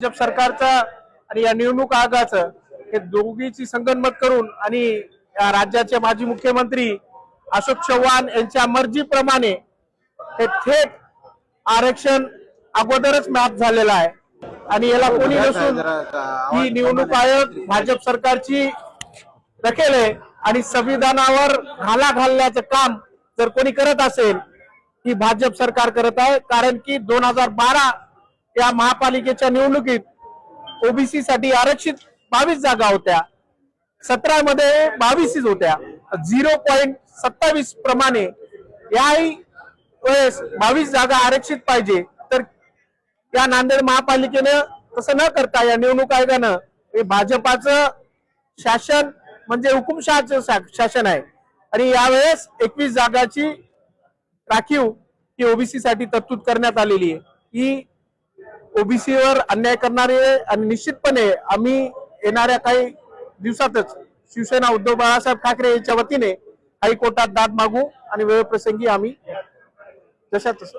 भाजप सरकारचा आणि या निवडणूक आयोगाचं हे दोघीची संगनमत करून आणि या राज्याचे माजी मुख्यमंत्री अशोक चव्हाण यांच्या मर्जीप्रमाणे हे थेट आरक्षण अगोदरच मॅप झालेलं आहे. आणि याला कोणी नसून ही निवडणूक आयोग भाजप सरकारची दखेल आहे आणि संविधानावर घाला घालण्याचं काम जर कोणी करत असेल ही भाजप सरकार करत आहे. कारण की दोन हजार बारा या महापालिकेच्या निवडणुकीत ओबीसी साठी आरक्षित बावीस जागा होत्या. सतरा मध्ये बावीसच होत्या. झिरो पॉईंट सत्तावीस प्रमाणे याही वेळेस बावीस जागा आरक्षित पाहिजे. तर या नांदेड महापालिकेनं तसं न करता या निवडणूक आयोगानं हे भाजपाचं शासन म्हणजे हुकुमशहाचं शा- शासन आहे. आणि यावेळेस एकवीस जागाची राखीव ही ओबीसी साठी तरतूद करण्यात आलेली आहे. ही ओबीसी वर अन्याय करणारे आणि निश्चितपणे आम्ही येणाऱ्या काही दिवसातच शिवसेना उद्धव बाळासाहेब ठाकरे यांच्या वतीने हायकोर्टात दाद मागू आणि वेळप्रसंगी आम्ही जशा तसं